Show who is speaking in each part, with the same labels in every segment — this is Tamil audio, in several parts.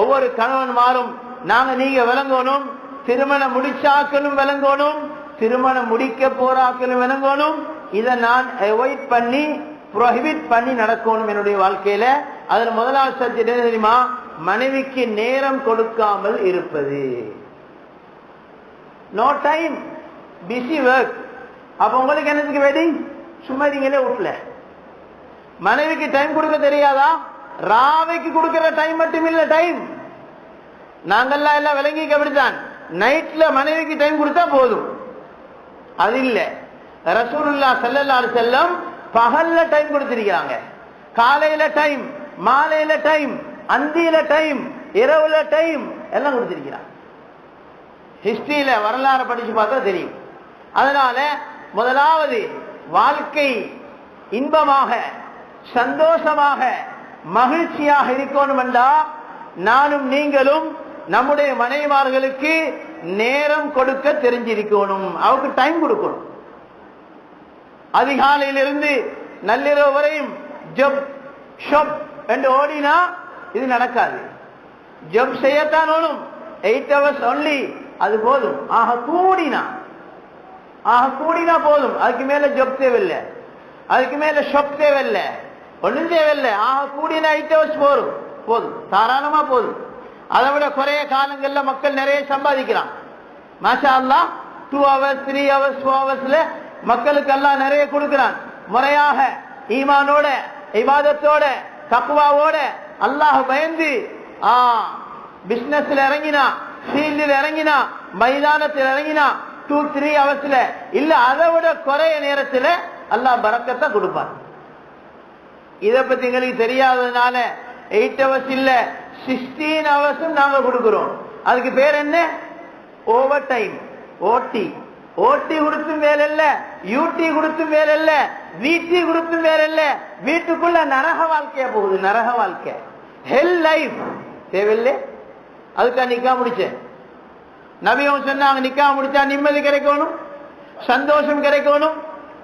Speaker 1: ஒவ்வொரு கணவன்மாரும் நாங்க நீங்க விளங்கணும். திருமணம் முடிச்சாக்களும் விளங்கணும். திருமணம் முடிக்க போறாக்களும் விளங்கணும். இதை நான் அவாய்ட் பண்ணி ப்ரொஹிபிட் பண்ணி நடக்கணும் என்னுடைய வாழ்க்கையில. அதுல முதலாவது சப்ஜெக்ட் என்ன தெரியுமா? மனைவிக்கு நேரம் கொடுக்காமல் இருப்பது. நோ டைம் பிஸி ஒர்க் அப்ப உங்களுக்கு என்னதுக்கு வெட்டிங் சும்மா நீங்களே வீட்டுல. மனைவிக்கு டைம் கொடுக்க தெரியாதா? ராவைக்கு கொடுக்கிற டைம் மட்டும் இல்ல டைம் நாங்கெல்லாம் எல்லாம் விளங்கி கபடித்தான். நைட்ல மனைவிக்கு டைம் கொடுத்தா போதும். அது இல்ல. ரசூலுல்லா செல்லல்லாறு செல்லம் பகல்ல டைம் கொடுத்திருக்கிறாங்க. காலையில டைம் மாலையில டைம் அந்தியில டைம் இரவுல டைம் எல்லாம் கொடுத்திருக்கிறாங்க. ஹிஸ்டரியில வரலாறு படிச்சு பார்த்தா தெரியும். அதனால முதலாவது வாழ்க்கை இன்பமாக சந்தோஷமாக மகிழ்ச்சியாக இருக்கணும் என்றா நானும் நீங்களும் நம்முடைய மனைவார்களுக்கு நேரம் கொடுக்க தெரிஞ்சிருக்கணும். அவருக்கு டைம் கொடுக்கணும். அதிகாலையிலிருந்து நள்ளிரவு வரையும் ஜப் ஷப் என்று ஓடினா இது நடக்காது. ஜப் செய்யத்தான் ஓடும் எயிட் ஹவர்ஸ் ஒன்லி அது போதும். ஆக கூடினா ஆக கூடினா போதும். அதுக்கு மேல ஜப் தேவையில்லை. அதுக்கு மேல ஷப் தேவையில்லை. ஒன்றும் தேவையில்லை. ஆக கூடினா எயிட் ஹவர்ஸ் போதும். போதும். தாராளமா போதும். அதை விட குறைய காலங்கள்ல மக்கள் நிறைய சம்பாதிக்கிறான் மாஷா அல்லா two hours three hours four ஹவர்ஸ்ல மக்களுக்கு எல்லாம் நிறைய கொடுக்கிறான். முறையாக ஈமானோட இமாதத்தோட தக்குவாவோட அல்லாஹ் பயந்து ஆ பிசினஸ்ல இறங்கினா ஃபீல்டில் இறங்கினா மைதானத்தில் இறங்கினா டூ த்ரீ ஹவர்ஸ்ல இல்ல அதை விட குறைய நேரத்தில் அல்லாஹ் பறக்கத்தை கொடுப்பான். இதை பத்தி எங்களுக்கு தெரியாததுனால எயிட் ஹவர்ஸ் இல்ல சிக்ஸ்டீன் ஹவர்ஸும் நாங்க கொடுக்கிறோம். அதுக்கு பேர் என்ன? ஓவர் டைம் ஓட்டி ஓட்டி கொடுத்தும் வேலை இல்ல யூடி கொடுத்தும் வேலை இல்ல வீட்டி கொடுத்தும் வேலை இல்ல. வீட்டுக்குள்ள நரக வாழ்க்கையா போகுது நரக வாழ்க்கை. ஹெல் லைஃப் தேவையில்லை? அதுக்காக நிக்கா முடிச்சேன். நபியும் சொன்னாங்க நிக்கா முடிச்சா நிம்மதி கிடைக்கணும் சந்தோஷம் கிடைக்கணும்.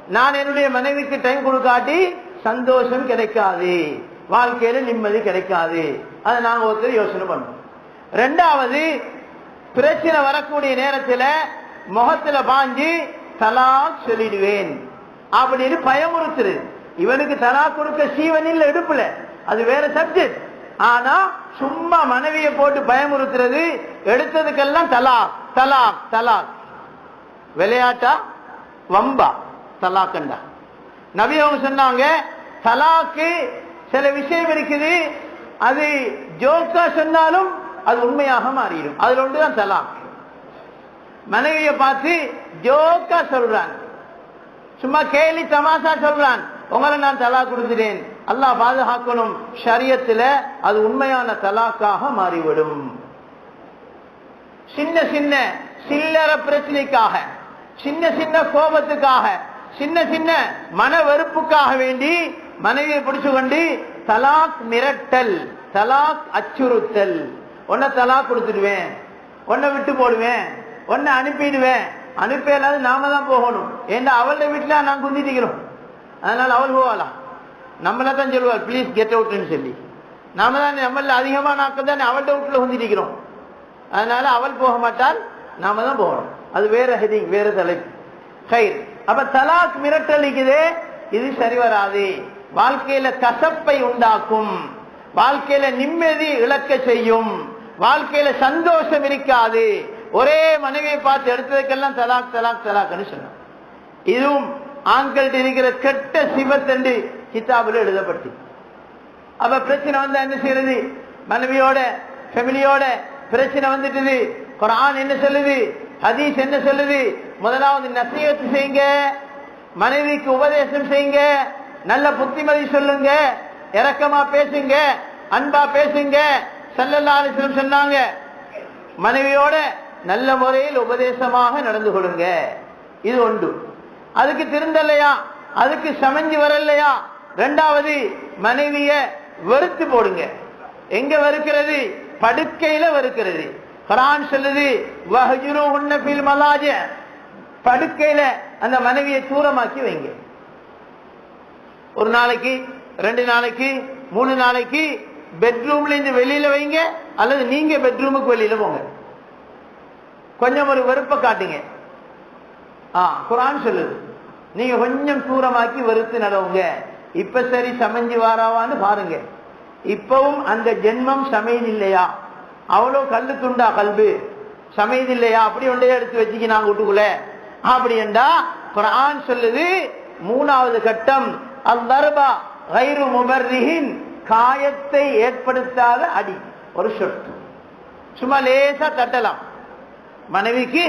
Speaker 1: நான் என்னுடைய மனைவிக்கு டைம் கொடுக்காட்டி சந்தோஷம் கிடைக்காது. வாழ்க்கையில நிம்மதி கிடைக்காது. அதை நாங்க ஒருத்தர் யோசனை பண்ணோம் ரெண்டாவது பிரச்சனை வரக்கூடிய நேரத்துல முகத்துல பாஞ்சு தலாக் சொல்லிடுவேன். அப்படின்னு பயமுறுத்துரு இவனுக்கு தலா கொடுக்க சீவன் எடுப்புல. அது வேற சப்ஜெக்ட் ஆனா சும்மா மனைவியை போட்டு பயமுறுத்துறது எடுத்ததுக்கெல்லாம் தலாக் தலாக் தலாக். விளையாட்டா? வம்பா? தலாக்கண்டா? நபி அவங்க சொன்னாங்க தலாக்கு சில விஷயம் இருக்குது அது ஜோக்கா சொன்னாலும் அது உண்மையாக மாறிடும். அதுல ஒன்றுதான் தலாக். மனைவியை பார்த்து ஜோக்கா சொல்றான். சும்மா கேலி தமாசா சொல்றான். உங்களை நான் தலா கொடுத்துட்டேன். அல்லாஹ் பாதுகாக்கணும். ஷரியத்துல அது உண்மையான தலாக்காக மாறிவிடும். சின்ன சின்ன சில்லற பிரச்சனைக்காக சின்ன சின்ன கோபத்துக்காக சின்ன சின்ன மன வெறுப்புக்காக வேண்டி மனைவியை பிடிச்சு கொண்டு தலாக் மிரட்டல் தலாக் அச்சுறுத்தல். உன்னை தலாக் கொடுத்துடுவேன் உன்னை விட்டு போடுவேன் உன்னை அனுப்பிடுவேன். அனுப்ப இல்லாத நாம தான் போகணும். ஏன்னா அவளோட வீட்டில் நான் குந்திட்டிக்கிறோம் அதனால அவள் போகலாம் நம்மள தான் சொல்லுவாள் ப்ளீஸ் கெட் அவுட்னு சொல்லி. நாம தான் நம்மள அதிகமாக நாக்க தானே அவள்கிட்ட வீட்டில் குந்திட்டிக்கிறோம் அதனால அவள் போக மாட்டால் நாம தான் போகணும் அது வேற ஹெதிங் வேற தலைப்பு. கயிறு. அப்ப தலாக் மிரட்டலிக்குதே. இது சரி வராது. வாழ்க்கையில கசப்பை உண்டாக்கும். வாழ்க்கையில நிம்மதி இழக்க செய்யும். வாழ்க்கையில சந்தோஷம் இருக்காது. ஒரே மனைவியை பார்த்து எடுத்ததுக்கெல்லாம் தலாக் தலாக் தலாக்னு சொன்னோம் இதுவும் ஆண்கள்கிட்ட இருக்கிற கெட்ட சிவத்தண்டு கிதாபில் எழுதப்பட்டு அப்ப பிரச்சனை வந்தா என்ன செய்யறது? மனைவியோட ஃபேமிலியோட பிரச்சனை வந்துட்டுது. குரான் என்ன சொல்லுது? ஹதீஸ் என்ன சொல்லுது? முதலாவது நசீகத்து செய்யுங்க மனைவிக்கு உபதேசம் செய்யுங்க நல்ல புத்திமதி சொல்லுங்க இறக்கமா பேசுங்க அன்பா பேசுங்க செல்லல்லாலும் சொன்னாங்க. மனைவியோட நல்ல முறையில் உபதேசமாக நடந்து கொள்ளுங்க. இது ஒன்று. அதுக்கு திருந்தலையா? அதுக்கு சமைஞ்சு வரலையா? ரெண்டாவது மனைவிய வெறுத்து போடுங்க. எங்க வெறுக்கிறது? படுக்கையில வெறுக்கிறது. குரான் சொல்லுது மலாஜ படுக்கையில அந்த மனைவியை தூரமாக்கி வைங்க. ஒரு நாளைக்கு ரெண்டு நாளைக்கு மூணு நாளைக்கு பெட்ரூம்ல இருந்து வெளியில வைங்க அல்லது நீங்க பெட்ரூமுக்கு வெளியில போங்க. கொஞ்சம் ஒரு வெறுப்ப காட்டுங்க. ஆ குரான் சொல்லுது. நீங்க கொஞ்சம் தூரமாக்கி வெறுத்து நடவுங்க. இப்ப சரி சமைஞ்சு வாராவான்னு பாருங்க. இப்பவும் அந்த ஜென்மம் சமையல் இல்லையா? அவ்வளோ கல்லு துண்டா கல்பு. சமையது இல்லையா? அப்படி ஒன்றே எடுத்து வச்சுக்க நான் வீட்டுக்குள்ள. அப்படி என்றா குரான் சொல்லுது மூணாவது கட்டம் அல்லர்பா கயிறு முபர்ரிஹின் காயத்தை ஏற்படுத்தாத அடி. ஒரு சொட்டு சும்மா லேசா தட்டலாம். மனைவிக்கு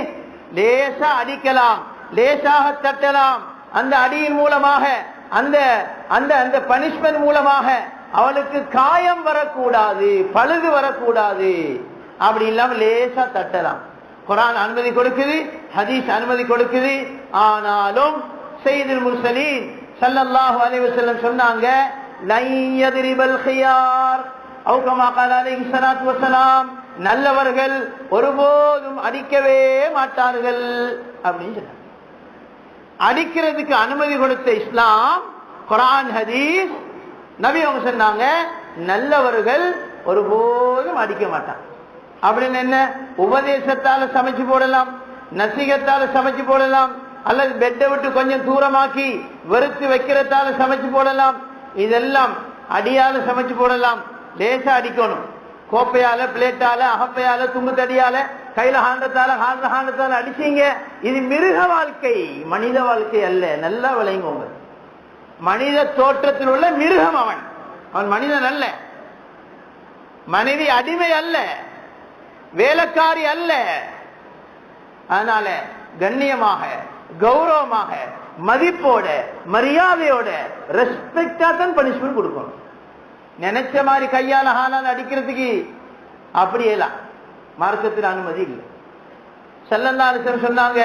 Speaker 1: லேசா அடிக்கலாம். லேசாக தட்டலாம். அந்த அடியின் மூலமாக அந்த அந்த அந்த பனிஷ்மெண்ட் மூலமாக அவளுக்கு காயம் வரக்கூடாது பழுது வரக்கூடாது. அப்படி இல்லாம லேசா தட்டலாம். குரான் அனுமதி கொடுக்குது ஹதீஸ் அனுமதி கொடுக்குது. ஆனாலும் செய்தி முர்சலீன் சல்லல்லாஹு அலைஹி சொன்னாங்க நல்லவர்கள் ஒருபோதும் அடிக்கவே மாட்டார்கள். அப்படின்னு சொன்னாங்க. அடிக்கிறதுக்கு அனுமதி கொடுத்த இஸ்லாம் குரான் ஹதீஸ் நபி அவங்க சொன்னாங்க நல்லவர்கள் ஒருபோதும் அடிக்க மாட்டான். அப்படின்னு என்ன? உபதேசத்தால சமைச்சு போடலாம் நசிகத்தால சமைச்சு போடலாம் அல்லது பெட்டை விட்டு கொஞ்சம் தூரமாக்கி வெறுத்து வைக்கிறதால சமைச்சு போடலாம். இதெல்லாம் அடியால சமைச்சு போடலாம். லேசா அடிக்கணும். கோப்பையால பிளேட்டால அகப்பையால தும்பு தடியால கையில ஹாண்டத்தால ஹாண்ட ஹாண்டத்தால அடிச்சீங்க. இது மிருக வாழ்க்கை மனித வாழ்க்கை அல்ல. நல்லா விளையுங்க மனித தோற்றத்தில் உள்ள மிருகம் அவன். அவன் மனிதன் அல்ல. மனைவி அடிமை அல்ல. வேலைக்காரி அல்ல. அதனால கண்ணியமாக கௌரவமாக மதிப்போட மரியாதையோட ரெஸ்பெக்டா தான் பனிஷ்மெண்ட் கொடுக்கணும். நினைச்ச மாதிரி கையால ஹாலால் அடிக்கிறதுக்கு அப்படியேலாம் மார்க்கத்தில் அனுமதி இல்லை. செல்லல்லாரிசம் சொன்னாங்க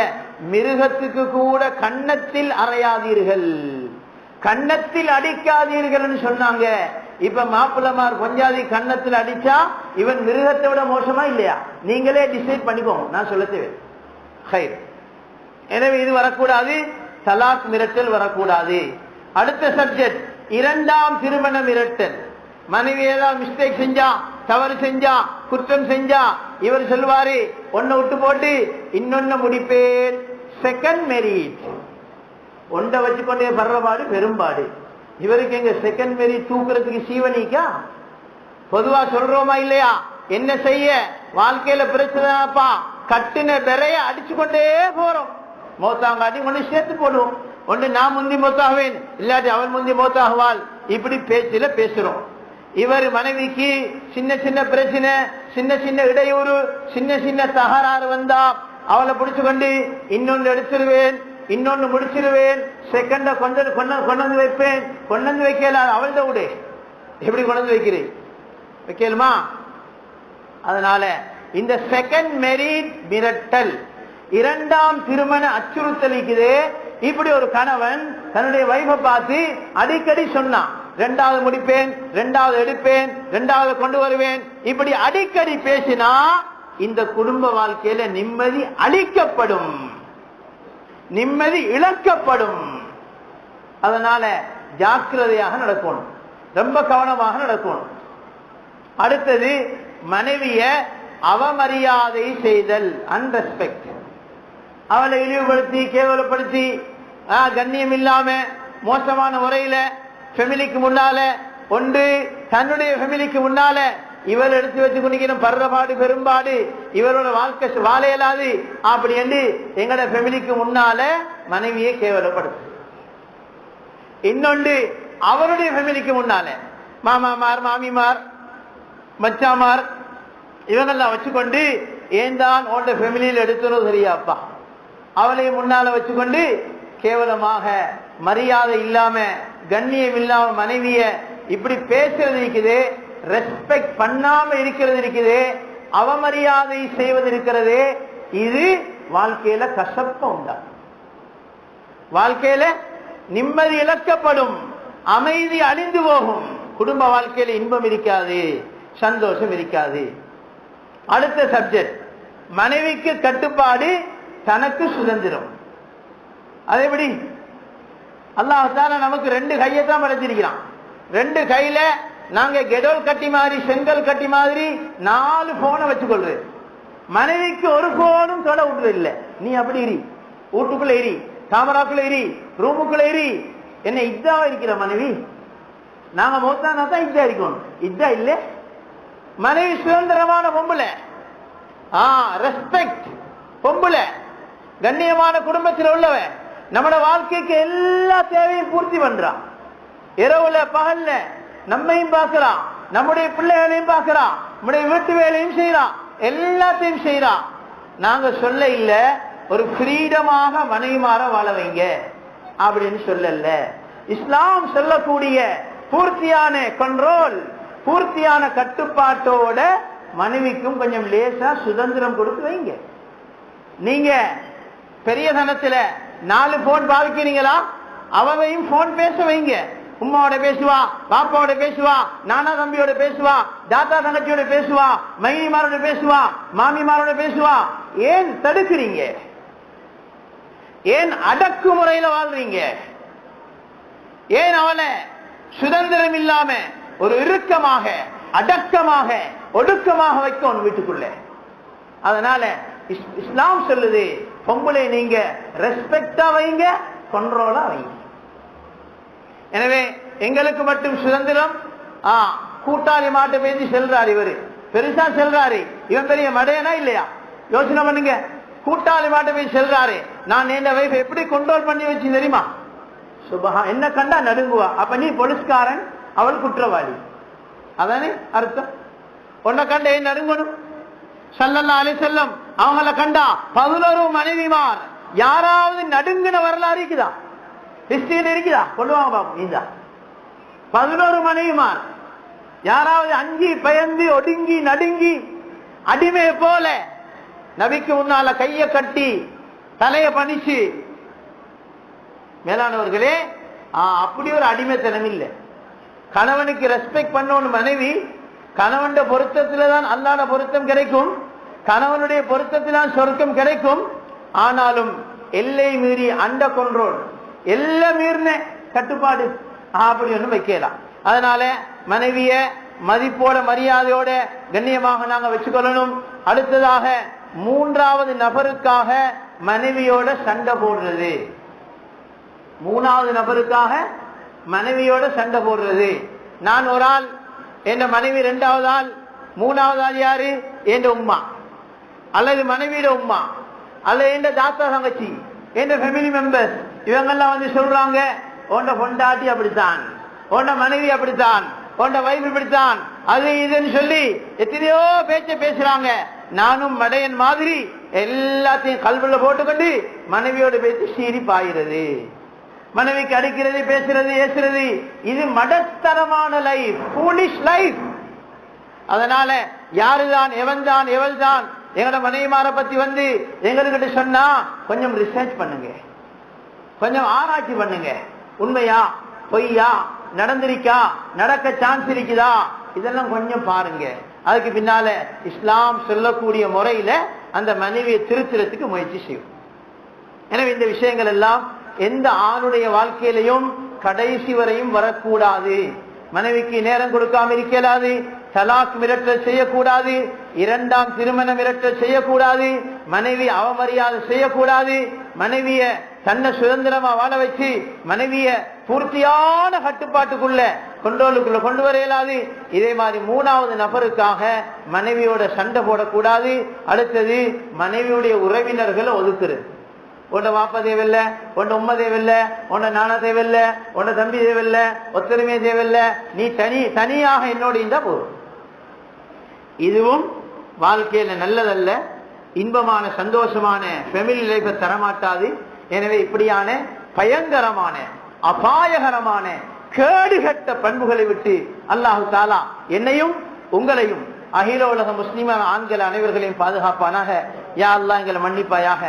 Speaker 1: மிருகத்துக்கு கூட கன்னத்தில் அறையாதீர்கள். கன்னத்தில் அடிக்காதீர்கள்னு சொன்னாங்க. இப்ப மாப்பிள்ளமார் கொஞ்சாதி கன்னத்தில் அடிச்சா இவன் மிருகத்தை விட மோசமா இல்லையா? நீங்களே டிசைட் பண்ணிக்கோங்க. நான் சொல்ல தேவை. எனவே இது வரக்கூடாது. தலாக் மிரட்டல் வரக்கூடாது. அடுத்த சப்ஜெக்ட் இரண்டாம் திருமண மிரட்டல். மனைவி ஏதாவது மிஸ்டேக் செஞ்சா தவறு செஞ்சா குற்றம் செஞ்சா இவர் சொல்வாரு ஒன்ன விட்டு போட்டு இன்னொன்னு முடிப்பேன். செகண்ட் மேரேஜ் ஒன்றை வச்சுக்கொண்டே படுறபாடு பெரும்பாடு. இவருக்கு எங்க செகண்ட் மேரி தூக்குறதுக்கு சீவனிக்கா? பொதுவா சொல்றோமா இல்லையா? என்ன செய்ய? வாழ்க்கையில பிரச்சனைப்பா கட்டின பெறைய அடிச்சு கொண்டே போறோம். மோத்தாங்க அடி ஒண்ணு சேர்த்து போடுவோம். ஒண்ணு நான் முந்தி மொத்தாகுவேன் இல்லாட்டி அவன் முந்தி மொத்தாகுவாள். இப்படி பேச்சுல பேசுறோம். இவர் மனைவிக்கு சின்ன சின்ன பிரச்சனை சின்ன சின்ன இடையூறு சின்ன சின்ன தகராறு வந்தா அவளை பிடிச்சு கொண்டு இன்னொன்று எடுத்துருவேன். இன்னொன்னு முடிச்சிருவேன். செகண்ட கொண்டு கொண்டாந்து வைப்பேன். கொண்டாந்து வைக்கல அவள்த விடு. எப்படி கொண்டாந்து வைக்கிறேன்? வைக்கலுமா? அதனால இந்த செகண்ட் மெரிட் மிரட்டல். இரண்டாம் திருமண அச்சுறுத்தலிக்குது இப்படி ஒரு கணவன் தன்னுடைய வைஃபை பார்த்து அடிக்கடி சொன்னான் ரெண்டாவது முடிப்பேன் ரெண்டாவது எடுப்பேன் ரெண்டாவது கொண்டு வருவேன். இப்படி அடிக்கடி பேசினா இந்த குடும்ப வாழ்க்கையில நிம்மதி அளிக்கப்படும். நிம்மதி இழக்கப்படும். அதனால ஜாக்கிரதையாக நடக்கணும். ரொம்ப கவனமாக நடக்கணும். அடுத்தது மனைவிய அவமரியாதை செய்தல் அன்ரெஸ்பெக்ட் அவளை இழிவுபடுத்தி கேவலப்படுத்தி கண்ணியம் இல்லாம மோசமான முறையில ஃபெமிலிக்கு முன்னால ஒன்று தன்னுடைய ஃபெமிலிக்கு முன்னால இவர் எடுத்து வச்சு குடிக்கணும் படுறபாடு பெரும்பாடு இவரோட வாழ்க்கை வாழையலாது அப்படி என்று எங்கட ஃபெமிலிக்கு முன்னால மனைவியை கேவலப்படுத்து. இன்னொன்று அவருடைய ஃபெமிலிக்கு முன்னால. மாமாமார் மாமிமார் மச்சாமார் இவங்கெல்லாம் வச்சுக்கொண்டு ஏன் தான் உன்ட ஃபெமிலியில் எடுத்தனும் சரியாப்பா அவளையும் முன்னால வச்சுக்கொண்டு கேவலமாக மரியாதை இல்லாம கண்ணியம் இல்லாம மனைவிய இப்படி பேசுறது இருக்குது. ரெஸ்பெக்ட் பண்ணாம இருக்கிறது இருக்குது அவமரியாதை செய்வது இருக்கிறது இது வாழ்க்கையில கசப்பம் உண்டா வாழ்க்கையில நிம்மதி இழக்கப்படும் அமைதி அழிந்து போகும். குடும்ப வாழ்க்கையில இன்பம் இருக்காது சந்தோஷம் இருக்காது. அடுத்த சப்ஜெக்ட் மனைவிக்கு கட்டுப்பாடு தனக்கு சுதந்திரம். அது எப்படி? அல்லாஹால நமக்கு ரெண்டு கையை தான் படைச்சிருக்கிறான். ரெண்டு கையில நாங்க கெடோல் கட்டி மாதிரி செங்கல் கட்டி மாதிரி நாலு போனை வச்சுக்கொள்றது மனைவிக்கு ஒரு போனும் தொட விட்டுறது இல்லை நீ அப்படி இரு. வீட்டுக்குள்ள எரி கேமராக்குள்ள எரி ரூமுக்குள்ள எரி என்ன இதாவா இருக்கிற மனைவி. நாங்க மௌத்தானா தான் இதா இருக்கணும். இதா இல்ல? மனைவி சுதந்திரமான பொம்பளை. ஆ ரெஸ்பெக்ட் பொம்பளை. கண்ணியமான குடும்பத்தில் உள்ளவ நம்மட வாழ்க்கைக்கு எல்லா தேவையும் பூர்த்தி பண்றான். இரவுல பகல்ல நம்மையும் பார்க்கிறான். நம்முடைய பிள்ளைகளையும் பார்க்கிறான். நம்முடைய வீட்டு வேலையும் செய்யறான் எல்லாத்தையும் செய்யறான் நாங்க சொல்ல இல்ல ஒரு ஃப்ரீடமாக மனைவிமாற வாழ வைங்க. அப்படின்னு சொல்லல. இஸ்லாம் சொல்லக்கூடிய பூர்த்தியான கண்ட்ரோல் பூர்த்தியான கட்டுப்பாட்டோட மனைவிக்கும் கொஞ்சம் லேசா சுதந்திரம் கொடுத்து வைங்க. நீங்க பெரிய தனத்துல நாலு போன் பாவிக்கிறீங்களா? அவவையும் போன் பேச வைங்க. உம்மாவோட பேசுவா பாப்பாவோட பேசுவா நானா தம்பியோட பேசுவா தாத்தா தங்கச்சியோட பேசுவா மைனிமாரோட பேசுவா மாமிமாரோட பேசுவா. ஏன் தடுக்கிறீங்க? ஏன் அடக்குமுறையில வாழ்றீங்க? ஏன் அவளை சுதந்திரம் இல்லாம ஒரு இறுக்கமாக அடக்கமாக ஒடுக்கமாக வைக்க உன் வீட்டுக்குள்ள? அதனால இஸ்- இஸ்லாம் சொல்லுது பொம்பளை நீங்க ரெஸ்பெக்டா வைங்க கண்ட்ரோலா வைங்க. எனவே எங்களுக்கு மட்டும் சுதந்திரம். கூட்டாளி மாட்டு பேசி செல்றாரு இவரு. பெருசா செல்றாரு. இவன் பெரிய மடையனா இல்லையா? யோசனை பண்ணுங்க. கூட்டாளி மாட்டு பேசி செல்றாரு. நான் என் வைஃப் எப்படி கண்ட்ரோல் பண்ணி வச்சு தெரியுமா? சுபஹா என்ன கண்டா நடுங்குவா? அப்ப நீ போலீஸ்காரன் அவள் குற்றவாளி. அதானே அர்த்தம்? உன்னை கண்ட ஏன் நடுங்கணும்? சல்லல்லா அலி செல்லம் அவங்கள கண்டா பதினோரு மனைவிமார் யாராவது நடுங்கின வரலாறு இருக்குதா? ஹிஸ்டரியில் இருக்குதா? சொல்லுவாங்க பாப்போம் இந்த. பதினோரு மனைவிமார். யாராவது அஞ்சி பயந்து ஒடுங்கி நடுங்கி அடிமை போல நபிக்கு முன்னால கைய கட்டி தலைய பணிச்சு மேலானவர்களே ஆ, அப்படி ஒரு அடிமைத்தனம் இல்லை. கணவனுக்கு ரெஸ்பெக்ட் பண்ணணும் மனைவி கணவன் பொருத்தத்தில் தான் அல்லாட பொருத்தம் கிடைக்கும் கணவனுடைய பொருத்தத்தில் தான் சொர்க்கம் கிடைக்கும் ஆனாலும் எல்லை மீறி அண்ட கொன்றோன் எல்லாம் மீறின கட்டுப்பாடு. அப்படி ஒண்ணும் வைக்கலாம் அதனால மனைவிய மதிப்போட மரியாதையோட கண்ணியமாக நாங்க வச்சுக்கொள்ளணும். அடுத்ததாக மூன்றாவது நபருக்காக மனைவியோட சண்டை போடுறது. மூணாவது நபருக்காக மனைவியோட சண்டை போடுறது. நான் ஒரு ஆள் என் மனைவி ரெண்டாவது ஆள் மூணாவது ஆள் யாரு? என் உம்மா. அல்லது மனைவியோட உம்மா. அல்லது என் தாத்தா தங்கச்சி என் ஃபேமிலி மெம்பர்ஸ் இவங்கெல்லாம் வந்து சொல்றாங்க உன்ட பொண்டாட்டி அப்படித்தான் உன்ட மனைவி அப்படித்தான் உன்ட வைஃப் இப்படித்தான் அது இதுன்னு சொல்லி எத்தனையோ பேச்ச பேசுறாங்க. நானும் மடையன் மாதிரி எல்லாத்தையும் கல்வில போட்டுக்கொண்டு மனைவியோட பேச்சு சீறி பாயிறது மனைவிக்கு அடிக்கிறது பேசுறது ஏசுறது இது மடத்தரமான லைஃப் ஃபூலிஷ் லைஃப் அதனால யாருதான் எவன் தான் எவள் தான் எங்களோட மனைவிமாரை பத்தி வந்து எங்ககிட்ட சொன்னா கொஞ்சம் ரிசர்ச் பண்ணுங்க. கொஞ்சம் ஆராய்ச்சி பண்ணுங்க. உண்மையா? பொய்யா? நடந்திருக்கா? நடக்க சான்ஸ் இருக்குதா? இதெல்லாம் கொஞ்சம் பாருங்க. அதுக்கு பின்னால இஸ்லாம் சொல்லக்கூடிய முறையில அந்த மனைவியை திருத்துறதுக்கு முயற்சி செய்யும் எனவே இந்த விஷயங்கள் எல்லாம் எந்த ஆணுடைய வாழ்க்கையிலையும் கடைசி வரையும் வரக்கூடாது. மனைவிக்கு நேரம் கொடுக்காம இருக்கலாது. தலாக் மிரட்டல் செய்யக்கூடாது. இரண்டாம் திருமண மிரட்டல் செய்யக்கூடாது. மனைவி அவமரியாதை செய்யக்கூடாது. மனைவிய தன்னை சுதந்திரமா வாழ வச்சு மனைவிய பூர்த்தியான கட்டுப்பாட்டுக்குள்ள கொண்டோலுக்குள்ள கொண்டு வர இயலாது இதே மாதிரி மூணாவது நபருக்காக மனைவியோட சண்டை போடக்கூடாது. அடுத்தது மனைவியுடைய உறவினர்களை ஒதுக்குறது உன்னை வாப்பா தேவையில்ல உன்னை உம்மா தேவையில்ல உன்னை நானா தேவையில்ல உன்னை தம்பி தேவையில்ல ஒத்துழைமே தேவையில்ல. நீ தனி தனியாக என்னோட இருந்தா போதும். இதுவும் வாழ்க்கையில நல்லதல்ல. இன்பமான சந்தோஷமான ஃபெமிலி லைஃபை தரமாட்டாது. எனவே இப்படியான பயங்கரமான அபாயகரமான கேடுகட்ட பண்புகளை விட்டு அல்லாஹு தாலா என்னையும் உங்களையும் அகில உலக முஸ்லிமான ஆண்கள் அனைவர்களையும் பாதுகாப்பானாக. யா அல்லாஹ் எங்களை மன்னிப்பாயாக.